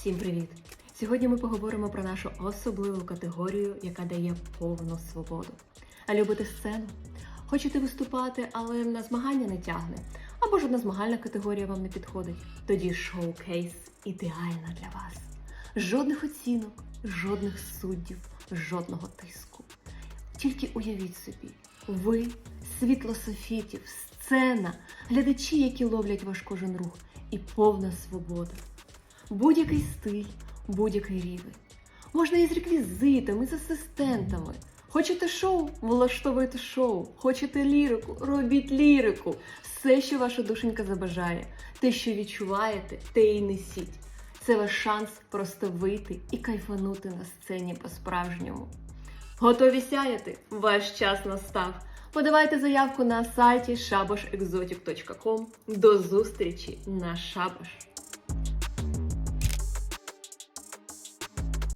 Всім привіт! Сьогодні ми поговоримо про нашу особливу категорію, яка дає повну свободу. А любите сцену? Хочете виступати, але на змагання не тягне? Або ж одна змагальна категорія вам не підходить? Тоді шоу-кейс ідеальна для вас. Жодних оцінок, жодних суддів, жодного тиску. Тільки уявіть собі, ви, світло софітів, сцена, глядачі, які ловлять ваш кожен рух, і повна свобода. Будь-який стиль, будь-який рівень. Можна і з реквізитами, і з асистентами. Хочете шоу? Влаштовуйте шоу. Хочете лірику? Робіть лірику. Все, що ваша душенька забажає. Те, що відчуваєте, те і несіть. Це ваш шанс просто вийти і кайфанути на сцені по-справжньому. Готові сяяти? Ваш час настав. Подавайте заявку на сайті shaboshexotic.com. До зустрічі на шабаш!